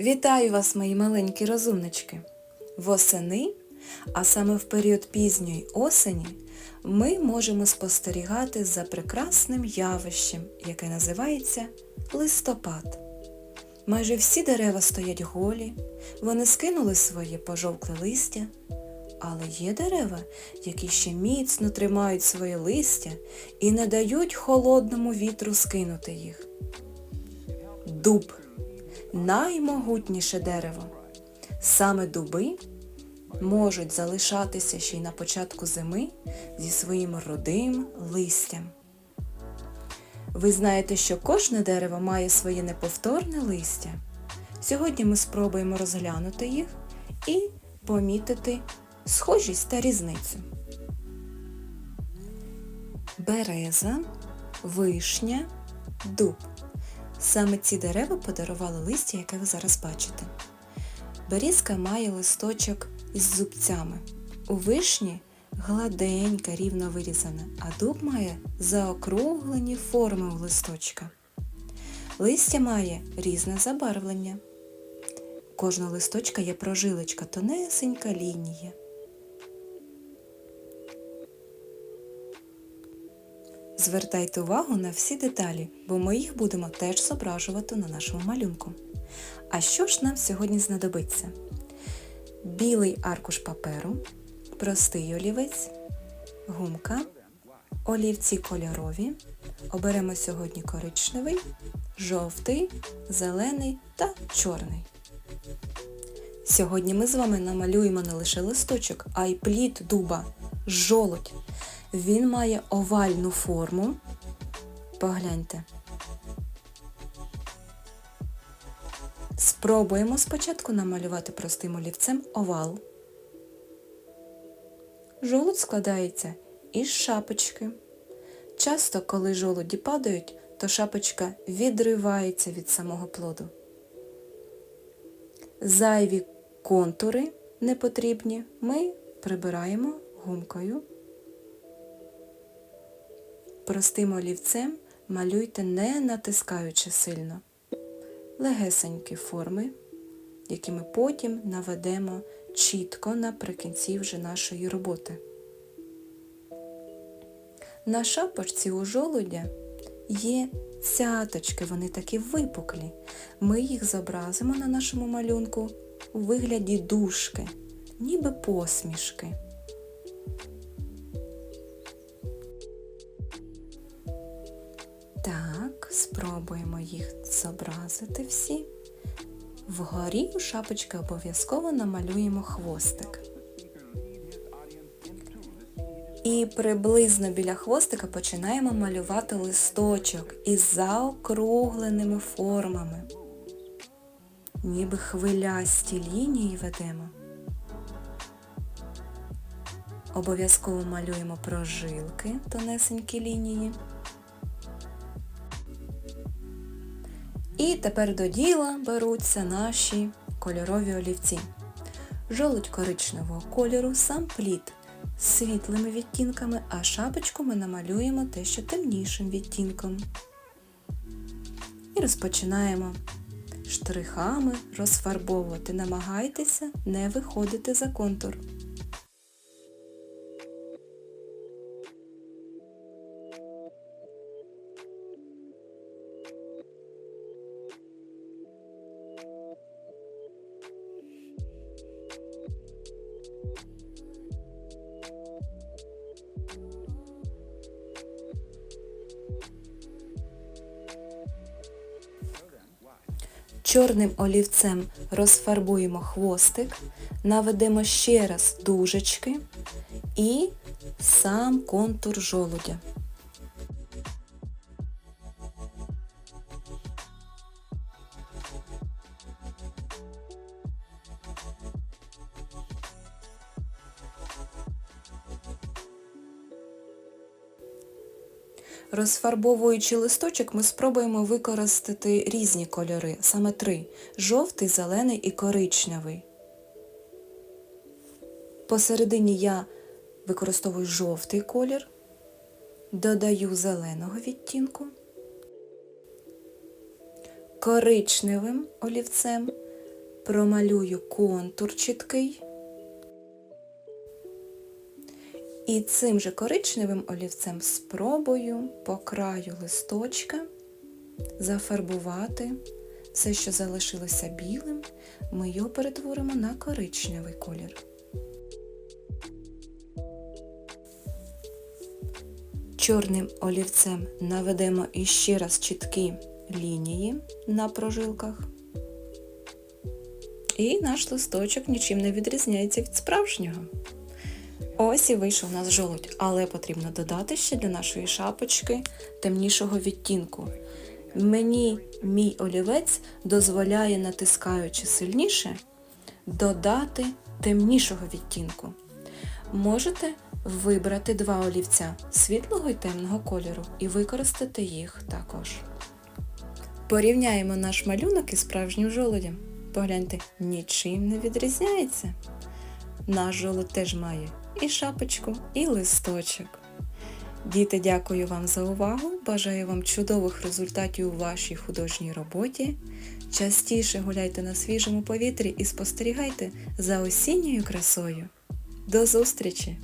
Вітаю вас, мої маленькі розумнички! Восени, а саме в період пізньої осені, ми можемо спостерігати за прекрасним явищем, яке називається листопад. Майже всі дерева стоять голі, вони скинули своє пожовкле листя, але є дерева, які ще міцно тримають своє листя і не дають холодному вітру скинути їх. Дуб наймогутніше дерево. Саме дуби можуть залишатися ще й на початку зими зі своїм родим листям. Ви знаєте, що кожне дерево має своє неповторне листя. Сьогодні ми спробуємо розглянути їх і помітити схожість та різницю. Береза, вишня, дуб. Саме ці дерева подарували листя, яке ви зараз бачите. Берізка має листочок з зубцями. У вишні гладенька, рівно вирізана, а дуб має заокруглені форми у листочка. Листя має різне забарвлення. У кожного листочка є прожилочка, тонесенька лінія. Звертайте увагу на всі деталі, бо ми їх будемо теж зображувати на нашому малюнку. А що ж нам сьогодні знадобиться? Білий аркуш паперу, простий олівець, гумка, олівці кольорові. Оберемо сьогодні коричневий, жовтий, зелений та чорний. Сьогодні ми з вами намалюємо не лише листочок, а й плід дуба, жолудь. Він має овальну форму. Погляньте. Спробуємо спочатку намалювати простим олівцем овал. Жолудь складається із шапочки. Часто, коли жолуді падають, то шапочка відривається від самого плоду. Зайві контури непотрібні ми прибираємо гумкою. Простим олівцем малюйте не натискаючи сильно. Легесенькі форми, які ми потім наведемо чітко наприкінці вже нашої роботи. На шапочці у жолудя є цяточки, вони такі випуклі. Ми їх зобразимо на нашому малюнку у вигляді дужки, ніби посмішки. Спробуємо їх зобразити всі. Вгорі у шапочки обов'язково намалюємо хвостик. І приблизно біля хвостика починаємо малювати листочок із заокругленими формами. Ніби хвилясті лінії ведемо. Обов'язково малюємо прожилки, тонесенькі лінії. І тепер до діла беруться наші кольорові олівці. Жолудь коричневого кольору, сам плід з світлими відтінками, а шапочку ми намалюємо те, що темнішим відтінком. І розпочинаємо штрихами розфарбовувати. Намагайтеся не виходити за контур. Чорним олівцем розфарбуємо хвостик, наведемо ще раз дужечки і сам контур жолудя. Розфарбовуючи листочок, ми спробуємо використати різні кольори, саме три жовтий, зелений і коричневий. Посередині я використовую жовтий колір, додаю зеленого відтінку, коричневим олівцем промалюю контур чіткий. І цим же коричневим олівцем спробую по краю листочка зафарбувати все, що залишилося білим, ми його перетворимо на коричневий колір. Чорним олівцем наведемо іще раз чіткі лінії на прожилках. І наш листочок нічим не відрізняється від справжнього. Ось і вийшов у нас жолудь, але потрібно додати ще для нашої шапочки темнішого відтінку. Мені мій олівець дозволяє, натискаючи сильніше, додати темнішого відтінку. Можете вибрати два олівця світлого і темного кольору і використати їх також. Порівняємо наш малюнок із справжнім жолудем. Погляньте, нічим не відрізняється. Наш жолудь теж має і шапочку, і листочок. Діти, дякую вам за увагу. Бажаю вам чудових результатів у вашій художній роботі. Частіше гуляйте на свіжому повітрі і спостерігайте за осінньою красою. До зустрічі!